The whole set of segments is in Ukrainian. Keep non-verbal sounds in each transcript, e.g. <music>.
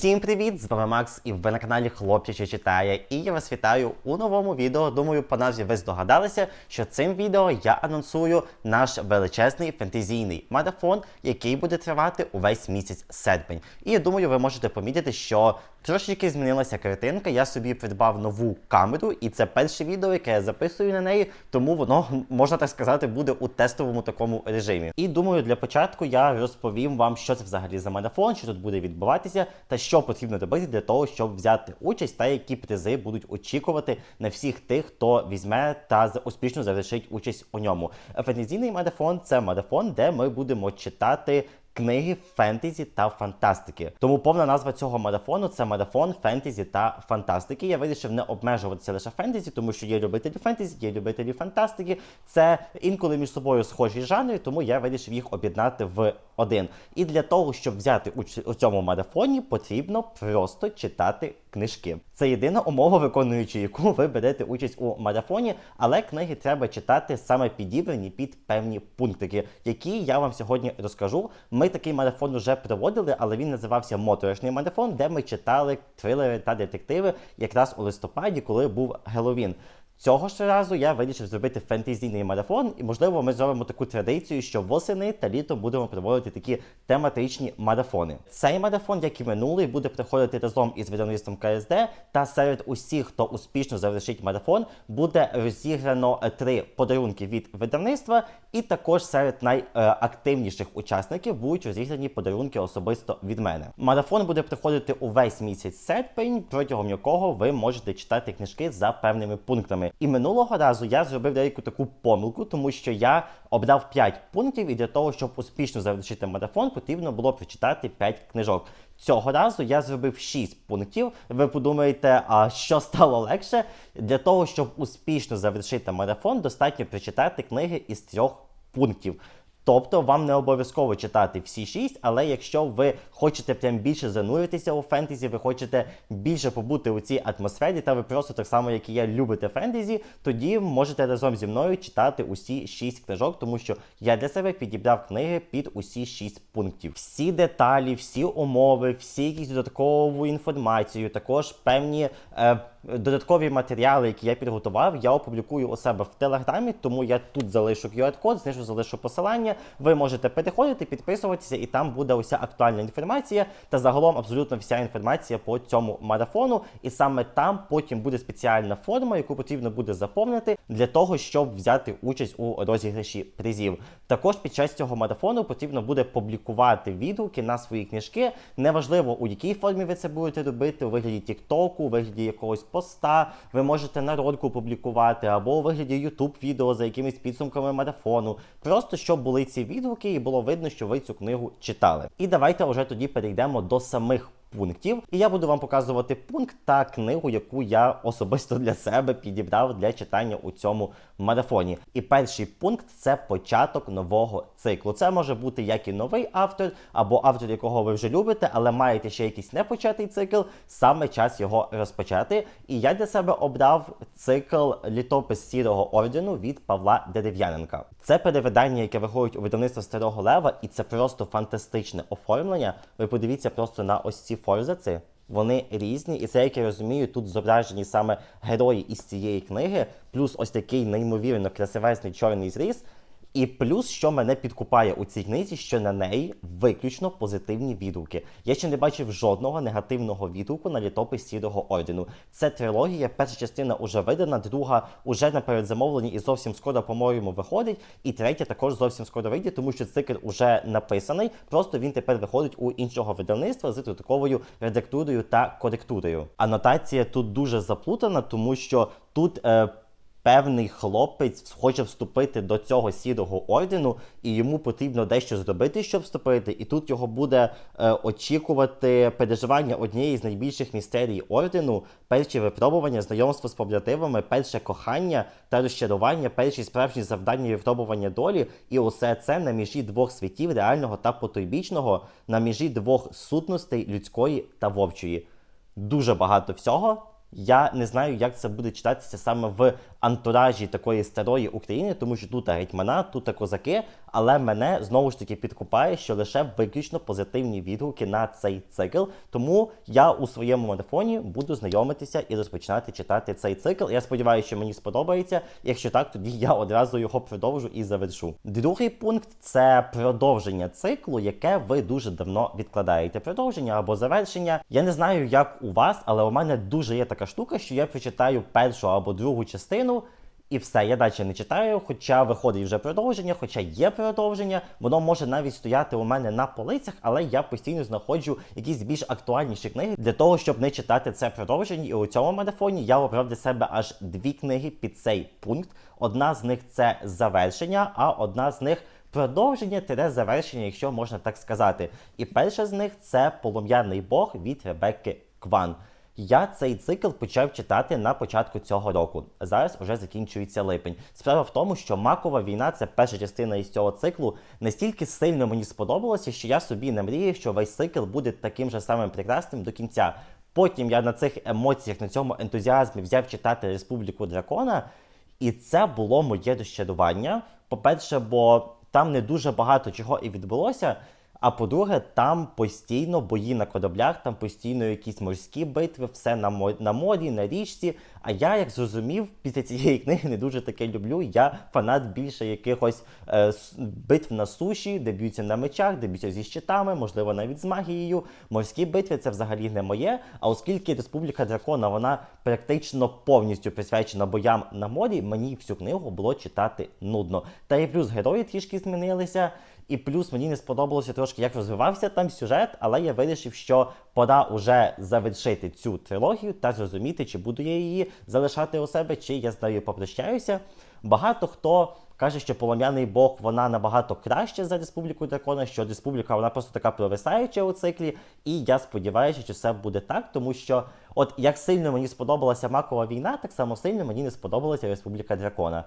Всім привіт! З вами Макс, і ви на каналі Хлопчиче читає. І я вас вітаю у новому відео. Думаю, по назві ви здогадалися, що цим відео я анонсую наш величезний фентезійний марафон, який буде тривати увесь місяць серпень. І я думаю, ви можете помітити, що трошечки змінилася картинка. Я собі придбав нову камеру, і це перше відео, яке я записую на неї, тому воно можна так сказати буде у тестовому такому режимі. І думаю, для початку я розповім вам, що це взагалі за марафон, що тут буде відбуватися, та що потрібно робити для того, щоб взяти участь, та які призи будуть очікувати на всіх тих, хто візьме та успішно завершить участь у ньому. Фентезійний марафон це марафон, де ми будемо читати. Книги фентезі та фантастики. Тому повна назва цього марафону це марафон фентезі та фантастики. Я вирішив не обмежуватися лише фентезі, тому що є любителі фентезі, є любителі фантастики. Це інколи між собою схожі жанри, тому я вирішив їх об'єднати в один. І для того, щоб взяти участь у цьому марафоні, потрібно просто читати книжки. Це єдина умова, виконуючи яку ви берете участь у марафоні, але книги треба читати саме підібрані під певні пунктики, які я вам сьогодні розкажу. Ми такий марафон вже проводили, але він називався Моторошний марафон, де ми читали трилери та детективи якраз у листопаді, коли був Геловін. Цього ж разу я вирішив зробити фентезійний марафон, і можливо ми зробимо таку традицію, що восени та літом будемо проводити такі тематичні марафони. Цей марафон, як і минулий, буде проходити разом із видавництвом КСД. Та серед усіх, хто успішно завершить марафон, буде розіграно три подарунки від видавництва, і також серед найактивніших учасників будуть розіграні подарунки особисто від мене. Марафон буде проходити увесь місяць серпень, протягом якого ви можете читати книжки за певними пунктами. І минулого разу я зробив деяку таку помилку, тому що я обрав 5 пунктів, і для того, щоб успішно завершити марафон, потрібно було прочитати 5 книжок. Цього разу я зробив 6 пунктів. Ви подумаєте, а що стало легше? Для того, щоб успішно завершити марафон, достатньо прочитати книги із трьох пунктів. Тобто вам не обов'язково читати всі шість, але якщо ви хочете прям більше зануритися у фентезі, ви хочете більше побути у цій атмосфері, та ви просто так само, як і я, любите фентезі, тоді можете разом зі мною читати усі шість книжок, тому що я для себе підібрав книги під усі шість пунктів. Всі деталі, всі умови, всі якісь додаткову інформацію, також певні. Е, Додаткові матеріали, які я підготував, я опублікую у себе в телеграмі, тому я тут залишу QR-код, знизу залишу посилання. Ви можете переходити, підписуватися, і там буде уся актуальна інформація та загалом абсолютно вся інформація по цьому марафону. І саме там потім буде спеціальна форма, яку потрібно буде заповнити для того, щоб взяти участь у розіграші призів. Також під час цього марафону потрібно буде публікувати відгуки на свої книжки. Неважливо у якій формі ви це будете робити, у вигляді Тіктоку, у вигляді якогось поста. Ви можете на ролику публікувати або у вигляді YouTube відео за якимись підсумками марафону. Просто щоб були ці відгуки і було видно, що ви цю книгу читали. І давайте вже тоді перейдемо до самих пунктів. І я буду вам показувати пункт та книгу, яку я особисто для себе підібрав для читання у цьому марафоні. І перший пункт це початок нового циклу. Це може бути як і новий автор, або автор, якого ви вже любите, але маєте ще якийсь непочатий цикл. Саме час його розпочати. І я для себе обрав цикл літопис сірого ордену від Павла Дерев'яненка. Це перевидання, яке виходить у видавництво Старого Лева, і це просто фантастичне оформлення. Ви подивіться просто на ось ці форзаци. Вони різні, і це, як я розумію, тут зображені саме герої із цієї книги, плюс ось такий неймовірно красивезний чорний зріз. І плюс, що мене підкупає у цій книзі, що на неї виключно позитивні відгуки. Я ще не бачив жодного негативного відгуку на літопис сірого ордену. Це трилогія, перша частина уже видана, друга уже на передзамовленні і зовсім скоро, по-моєму, виходить. І третя також зовсім скоро вийде, тому що цикл уже написаний. Просто він тепер виходить у іншого видавництва з додатковою редактурою та коректурою. Анотація тут дуже заплутана, тому що тут. Е, Певний хлопець хоче вступити до цього сірого ордену, і йому потрібно дещо зробити, щоб вступити. І тут його буде е, очікувати переживання однієї з найбільших містерій ордену, перші випробування, знайомство з побратимами, перше кохання та розчарування, перші справжні завдання і випробування долі. І усе це на межі двох світів реального та потойбічного, на межі двох сутностей людської та вовчої. Дуже багато всього. Я не знаю, як це буде читатися саме в антуражі такої старої України, тому що тут гетьмана, тут козаки. Але мене знову ж таки підкупає, що лише виключно позитивні відгуки на цей цикл. Тому я у своєму марафоні буду знайомитися і розпочинати читати цей цикл. Я сподіваюся, що мені сподобається. Якщо так, тоді я одразу його продовжу і завершу. Другий пункт це продовження циклу, яке ви дуже давно відкладаєте. Продовження або завершення. Я не знаю, як у вас, але у мене дуже є така штука, що я прочитаю першу або другу частину. І все, я далі не читаю, хоча виходить вже продовження, хоча є продовження, воно може навіть стояти у мене на полицях, але я постійно знаходжу якісь більш актуальніші книги для того, щоб не читати це продовження. І у цьому марафоні я обрав для себе аж дві книги під цей пункт. Одна з них це завершення, а одна з них продовження тире завершення, якщо можна так сказати. І перша з них це полум'яний Бог від Ребекки Кван. Я цей цикл почав читати на початку цього року. Зараз уже закінчується липень. Справа в тому, що макова війна це перша частина із цього циклу. Настільки сильно мені сподобалося, що я собі не мріяв, що весь цикл буде таким же самим прекрасним до кінця. Потім я на цих емоціях, на цьому ентузіазмі взяв читати Республіку Дракона, і це було моє розчарування. По-перше, бо там не дуже багато чого і відбулося. А по-друге, там постійно бої на кораблях, там постійно якісь морські битви, все на мо- на морі, на річці. А я, як зрозумів, після цієї книги не дуже таке люблю. Я фанат більше якихось е, битв на суші, де б'ються на мечах, де б'ються зі щитами, можливо, навіть з магією. Морські битви це взагалі не моє. А оскільки Республіка Дракона вона практично повністю присвячена боям на морі, мені всю книгу було читати нудно. Та і плюс герої трішки змінилися. І плюс мені не сподобалося трошки, як розвивався там сюжет, але я вирішив, що пора уже завершити цю трилогію та зрозуміти, чи буду я її залишати у себе, чи я з нею попрощаюся. Багато хто каже, що полум'яний Бог вона набагато краще за Республіку Дракона, що Республіка вона просто така провисаюча у циклі. І я сподіваюся, що все буде так, тому що, от як сильно мені сподобалася макова війна, так само сильно мені не сподобалася Республіка Дракона.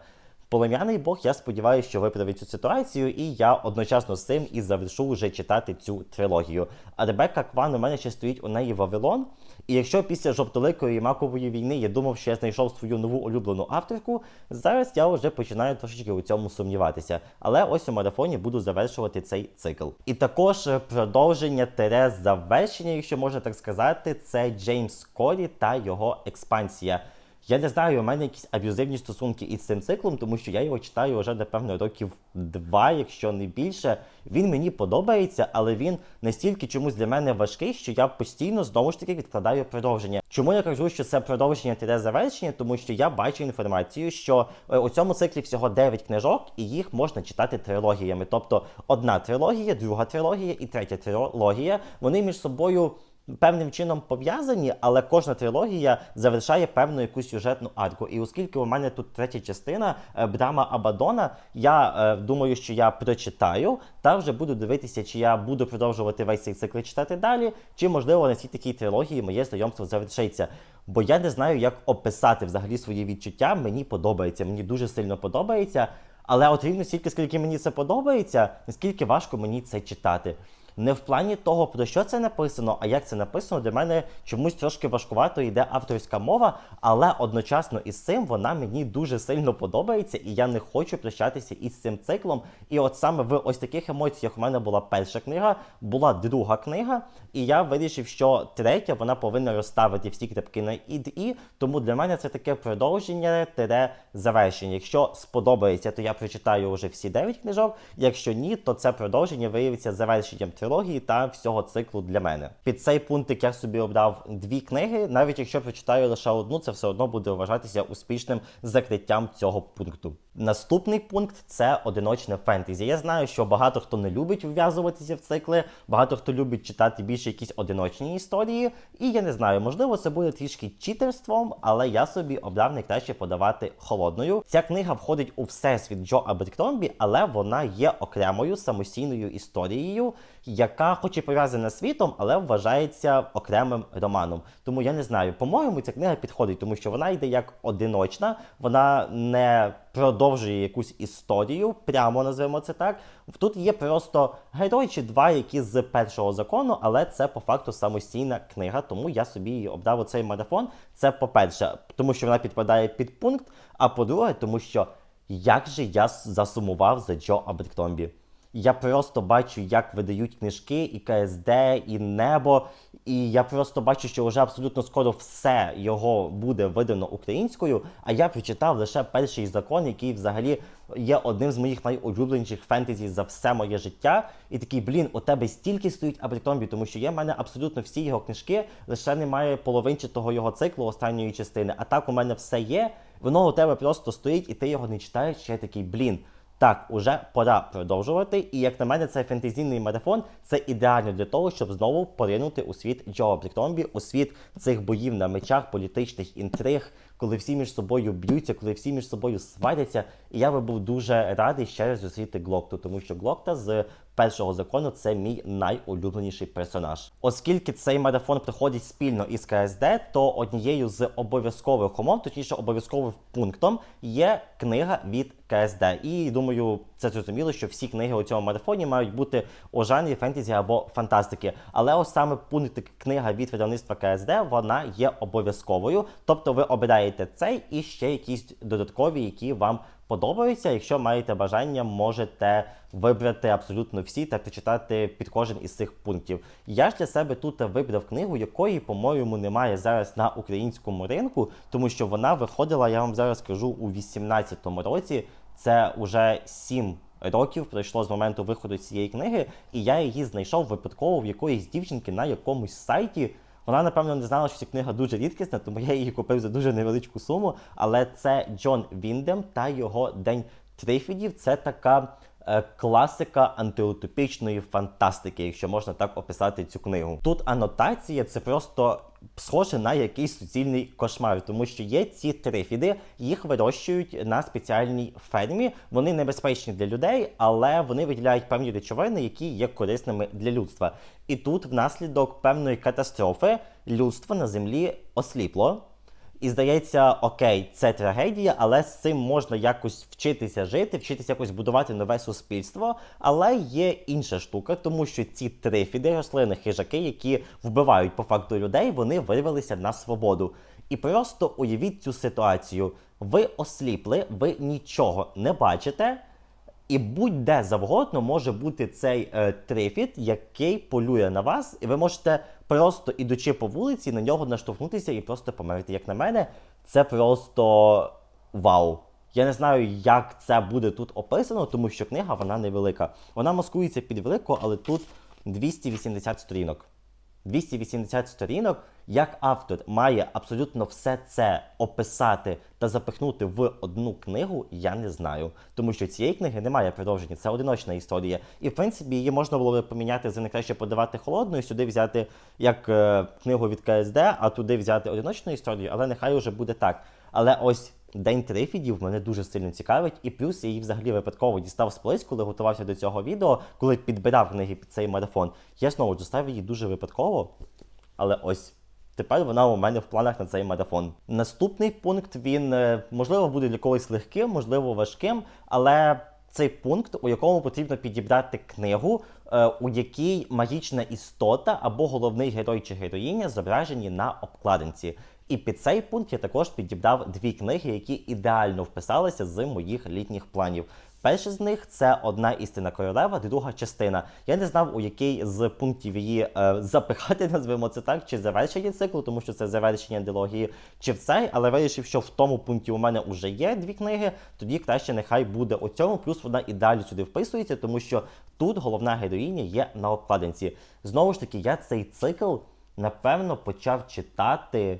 Полум'яний Бог, я сподіваюся, що виправить цю ситуацію, і я одночасно з цим і завершу вже читати цю трилогію. А Ребекка Кван у мене ще стоїть у неї Вавилон. І якщо після жовтоликої макової війни я думав, що я знайшов свою нову улюблену авторку, зараз я вже починаю трошечки у цьому сумніватися. Але ось у марафоні буду завершувати цей цикл. І також продовження тере завершення, якщо можна так сказати, це Джеймс Корі та його експансія. Я не знаю, у мене якісь аб'юзивні стосунки із цим циклом, тому що я його читаю вже, напевно, років два, якщо не більше. Він мені подобається, але він настільки чомусь для мене важкий, що я постійно знову ж таки відкладаю продовження. Чому я кажу, що це продовження тире завершення? Тому що я бачу інформацію, що е, у цьому циклі всього 9 книжок, і їх можна читати трилогіями. Тобто одна трилогія, друга трилогія і третя трилогія. Вони між собою певним чином пов'язані, але кожна трилогія завершає певну якусь сюжетну арку. І оскільки у мене тут третя частина е, Брама Абадона, я е, думаю, що я прочитаю та вже буду дивитися, чи я буду продовжувати весь цей цикл читати далі, чи можливо на цій такій трилогії моє знайомство завершиться. Бо я не знаю, як описати взагалі свої відчуття. Мені подобається, мені дуже сильно подобається. Але от рівно стільки, скільки мені це подобається, наскільки важко мені це читати. Не в плані того, про що це написано, а як це написано, для мене чомусь трошки важкувато йде авторська мова, але одночасно із цим вона мені дуже сильно подобається, і я не хочу прощатися із цим циклом. І от саме в ось таких емоціях у мене була перша книга, була друга книга, і я вирішив, що третя вона повинна розставити всі крапки на і і. Тому для мене це таке продовження тере завершення. Якщо сподобається, то я прочитаю вже всі 9 книжок. Якщо ні, то це продовження виявиться завершенням трилогії та всього циклу для мене. Під цей пунктик я собі обрав дві книги. Навіть якщо прочитаю лише одну, це все одно буде вважатися успішним закриттям цього пункту. Наступний пункт це одиночне фентезі. Я знаю, що багато хто не любить вв'язуватися в цикли, багато хто любить читати більше якісь одиночні історії. І я не знаю, можливо, це буде трішки читерством, але я собі обрав найкраще подавати холодною. Ця книга входить у всесвіт Джо Аберкромбі, але вона є окремою самостійною історією, яка, хоч і пов'язана світом, але вважається окремим романом. Тому я не знаю, по-моєму, ця книга підходить, тому що вона йде як одиночна, вона не продовжує якусь історію, прямо називаємо це так. Тут є просто герой чи два, які з першого закону, але це по факту самостійна книга, тому я собі її обдав у цей марафон. Це по-перше, тому що вона підпадає під пункт. А по-друге, тому що як же я засумував за Джо Абріктомбі. Я просто бачу, як видають книжки, і КСД, і небо. І я просто бачу, що вже абсолютно скоро все його буде видано українською. А я прочитав лише перший закон, який взагалі є одним з моїх найулюбленіших фентезі за все моє життя. І такий, блін, у тебе стільки стоїть Абритомбі, тому що є в мене абсолютно всі його книжки, лише немає половинчатого його циклу останньої частини. А так у мене все є. Воно у тебе просто стоїть, і ти його не читаєш. Ще такий, блін. Так, уже пора продовжувати. І як на мене, цей фентезійний марафон це ідеально для того, щоб знову поринути у світ Джо Бріктомбі, у світ цих боїв на мечах, політичних інтриг, коли всі між собою б'ються, коли всі між собою сваряться. І я би був дуже радий ще раз зустріти Глокту, тому що Глокта з першого закону це мій найулюбленіший персонаж. Оскільки цей марафон проходить спільно із КСД, то однією з обов'язкових умов, точніше обов'язковим пунктом, є книга від КСД. І думаю, це зрозуміло, що всі книги у цьому марафоні мають бути у жанрі фентезі або фантастики. Але ось саме пункт книга від видавництва КСД вона є обов'язковою. Тобто ви обираєте цей і ще якісь додаткові, які вам подобаються. Якщо маєте бажання, можете вибрати абсолютно всі та прочитати під кожен із цих пунктів. Я ж для себе тут вибрав книгу, якої, по-моєму, немає зараз на українському ринку, тому що вона виходила, я вам зараз скажу, у 18-му році. Це уже 7 років пройшло з моменту виходу цієї книги, і я її знайшов випадково в якоїсь дівчинки на якомусь сайті. Вона, напевно, не знала, що ця книга дуже рідкісна, тому я її купив за дуже невеличку суму. Але це Джон Віндем та його День Трифідів. Це така класика антиутопічної фантастики, якщо можна так описати цю книгу. Тут анотація це просто схоже на якийсь суцільний кошмар, тому що є ці трифіди, їх вирощують на спеціальній фермі. Вони небезпечні для людей, але вони виділяють певні речовини, які є корисними для людства. І тут, внаслідок певної катастрофи, людство на землі осліпло. І здається, окей, це трагедія, але з цим можна якось вчитися жити, вчитися якось будувати нове суспільство. Але є інша штука, тому що ці трифіди, рослини, хижаки, які вбивають по факту людей, вони вирвалися на свободу. І просто уявіть цю ситуацію. Ви осліпли, ви нічого не бачите. І будь-де завгодно може бути цей е, трифіт, який полює на вас, і ви можете просто ідучи по вулиці, на нього наштовхнутися і просто померти. Як на мене, це просто вау. Я не знаю, як це буде тут описано, тому що книга вона невелика. Вона маскується під велику, але тут 280 сторінок. 280 сторінок, як автор має абсолютно все це описати та запихнути в одну книгу, я не знаю. Тому що цієї книги немає продовження, це одиночна історія. І в принципі її можна було б поміняти за не краще подавати холодною, сюди взяти як е, книгу від КСД, а туди взяти одиночну історію, але нехай уже буде так. Але ось. День трифідів мене дуже сильно цікавить, і плюс я її взагалі випадково дістав з коли готувався до цього відео, коли підбирав книги під цей марафон. Я знову достав її дуже випадково, але ось. Тепер вона у мене в планах на цей марафон. Наступний пункт він е, можливо буде для когось легким, можливо важким, але цей пункт, у якому потрібно підібрати книгу, е, у якій магічна істота або головний герой чи героїня зображені на обкладинці. І під цей пункт я також підібрав дві книги, які ідеально вписалися з моїх літніх планів. Перша з них це одна істина королева, друга частина. Я не знав, у який з пунктів її е, запихати, <laughs> назвемо це так, чи завершення циклу, тому що це завершення дилогії, чи в цей, але вирішив, що в тому пункті у мене вже є дві книги, тоді краще нехай буде у цьому. Плюс вона ідеально сюди вписується, тому що тут головна героїня є на обкладинці. Знову ж таки, я цей цикл напевно почав читати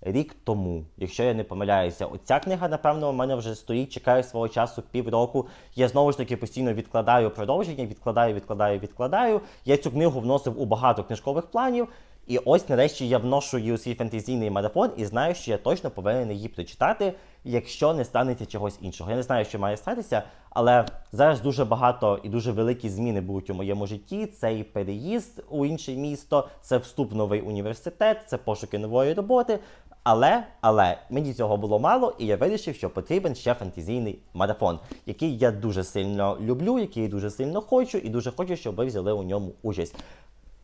рік тому, якщо я не помиляюся. Оця книга, напевно, у мене вже стоїть, чекає свого часу півроку. Я знову ж таки постійно відкладаю продовження, відкладаю, відкладаю, відкладаю. Я цю книгу вносив у багато книжкових планів. І ось нарешті я вношу її у свій фентезійний марафон і знаю, що я точно повинен її прочитати, якщо не станеться чогось іншого. Я не знаю, що має статися, але зараз дуже багато і дуже великі зміни будуть у моєму житті. Це і переїзд у інше місто, це вступ в новий університет, це пошуки нової роботи. Але, але мені цього було мало, і я вирішив, що потрібен ще фантазійний марафон, який я дуже сильно люблю, який дуже сильно хочу, і дуже хочу, щоб ви взяли у ньому участь.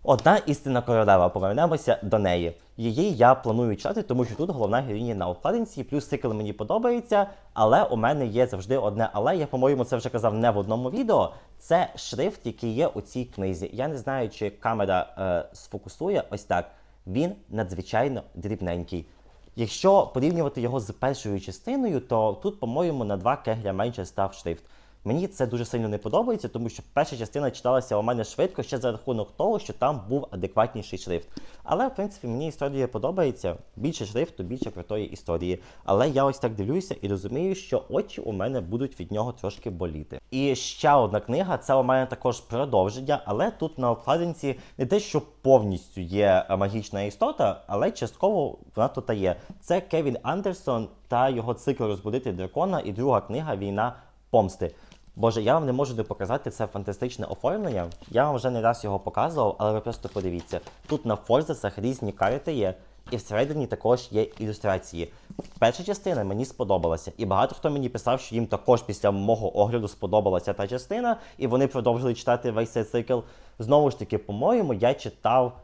Одна істинна королева, повернемося до неї. Її я планую читати, тому що тут головна героїня на обкладинці, плюс цикл мені подобається, але у мене є завжди одне але. Я, по-моєму, це вже казав не в одному відео. Це шрифт, який є у цій книзі. Я не знаю, чи камера е, сфокусує ось так. Він надзвичайно дрібненький. Якщо порівнювати його з першою частиною, то тут, по-моєму, на два кегля менше став шрифт. Мені це дуже сильно не подобається, тому що перша частина читалася у мене швидко ще за рахунок того, що там був адекватніший шрифт. Але в принципі мені історія подобається. Більше шрифту, більше крутої історії. Але я ось так дивлюся і розумію, що очі у мене будуть від нього трошки боліти. І ще одна книга це у мене також продовження, але тут на обкладинці не те, що повністю є е, магічна істота, але частково вона тут є. Це Кевін Андерсон та його цикл розбудити дракона і друга книга Війна помсти. Боже, я вам не можу не показати це фантастичне оформлення. Я вам вже не раз його показував, але ви просто подивіться. Тут на форзацах різні карти є, і всередині також є ілюстрації. Перша частина мені сподобалася, і багато хто мені писав, що їм також після мого огляду сподобалася та частина, і вони продовжили читати весь цей цикл. Знову ж таки, по-моєму, я читав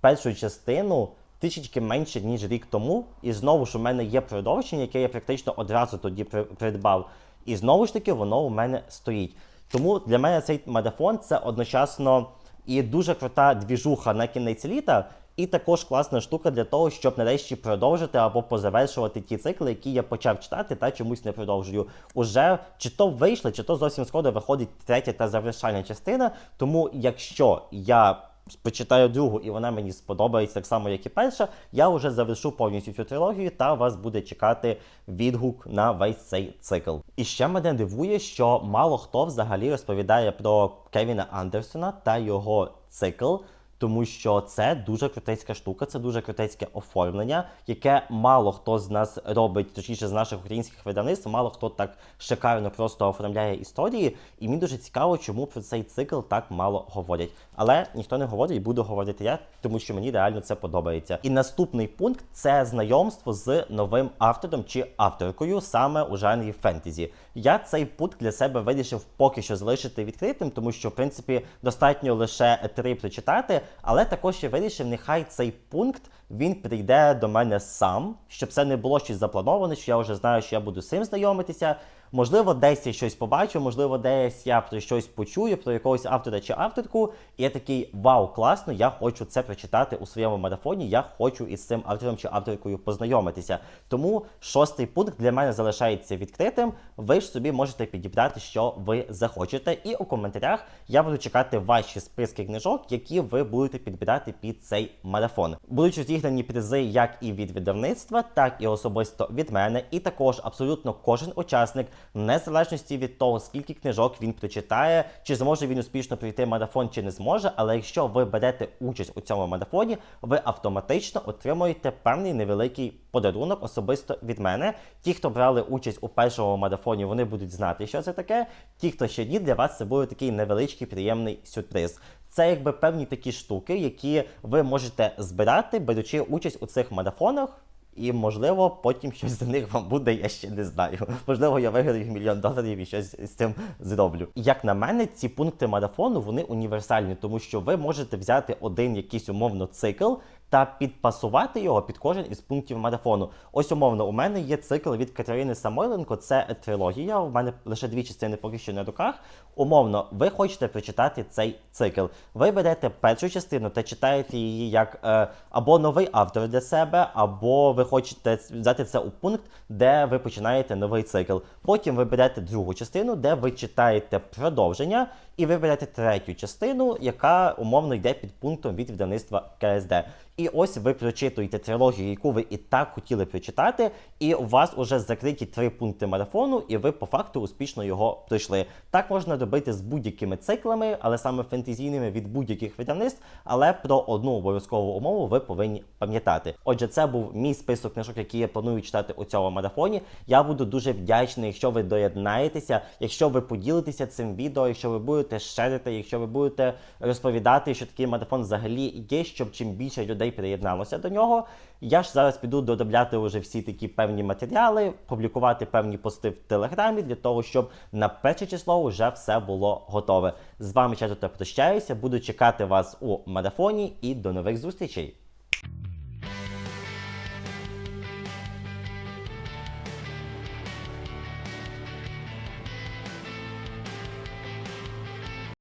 першу частину трішечки менше, ніж рік тому. І знову ж у мене є продовження, яке я практично одразу тоді придбав. І знову ж таки воно у мене стоїть. Тому для мене цей марафон це одночасно і дуже крута двіжуха на кінець літа, і також класна штука для того, щоб нарешті продовжити або позавершувати ті цикли, які я почав читати та чомусь не продовжую. Уже чи то вийшли, чи то зовсім скоро виходить третя та завершальна частина. Тому якщо я почитаю другу, і вона мені сподобається так само, як і перша, я вже завершу повністю цю трилогію, та вас буде чекати відгук на весь цей цикл. І ще мене дивує, що мало хто взагалі розповідає про Кевіна Андерсона та його цикл. Тому що це дуже крутецька штука, це дуже крутецьке оформлення, яке мало хто з нас робить, точніше з наших українських видавництв, мало хто так шикарно просто оформляє історії. І мені дуже цікаво, чому про цей цикл так мало говорять. Але ніхто не говорить, буду говорити я, тому що мені реально це подобається. І наступний пункт це знайомство з новим автором чи авторкою саме у жанрі фентезі. Я цей пункт для себе вирішив поки що залишити відкритим, тому що в принципі достатньо лише три прочитати. Але також я вирішив, нехай цей пункт він прийде до мене сам, щоб це не було щось заплановане, що я вже знаю, що я буду з цим знайомитися. Можливо, десь я щось побачу, можливо, десь я про щось почую, про якогось автора чи авторку, і я такий вау, класно, я хочу це прочитати у своєму марафоні. Я хочу із цим автором чи авторкою познайомитися. Тому шостий пункт для мене залишається відкритим. Ви ж собі можете підібрати, що ви захочете. І у коментарях я буду чекати ваші списки книжок, які ви будете підбирати під цей марафон. Будуть розіграні призи як і від видавництва, так і особисто від мене. І також абсолютно кожен учасник, незалежності від того, скільки книжок він прочитає, чи зможе він успішно пройти марафон, чи не зможе. Але якщо ви берете участь у цьому марафоні, ви автоматично отримуєте певний невеликий подарунок особисто від мене. Ті, хто брали участь у першому марафоні, вони будуть знати, що це таке. Ті, хто ще ні, для вас це буде такий невеличкий приємний сюрприз. Це якби певні такі штуки, які ви можете збирати, беручи участь у цих марафонах. І можливо, потім щось за них вам буде, я ще не знаю. <laughs> Можливо, я виграю мільйон доларів і щось з цим зроблю. Як на мене, ці пункти марафону вони універсальні, тому що ви можете взяти один якийсь умовно цикл та підпасувати його під кожен із пунктів марафону. Ось умовно, у мене є цикл від Катерини Самойленко, це трилогія. У мене лише дві частини поки що на руках. Умовно, ви хочете прочитати цей цикл. Ви берете першу частину та читаєте її як е, або новий автор для себе, або ви хочете взяти це у пункт, де ви починаєте новий цикл. Потім ви берете другу частину, де ви читаєте продовження, і ви берете третю частину, яка умовно йде під пунктом від видавництва КСД. І ось ви прочитуєте трилогію, яку ви і так хотіли прочитати, і у вас уже закриті три пункти марафону, і ви по факту успішно його пройшли. Так можна робити з будь-якими циклами, але саме фентезійними від будь-яких видавництв. Але про одну обов'язкову умову ви повинні пам'ятати. Отже, це був мій список книжок, які я планую читати у цьому марафоні. Я буду дуже вдячний, якщо ви доєднаєтеся, якщо ви поділитеся цим відео, якщо ви будете будете шерити, якщо ви будете розповідати, що такий марафон взагалі є, щоб чим більше людей приєдналося до нього. Я ж зараз піду додавляти уже всі такі певні матеріали, публікувати певні пости в телеграмі для того, щоб на перше число вже все було готове. З вами часу прощаюся. Буду чекати вас у марафоні і до нових зустрічей.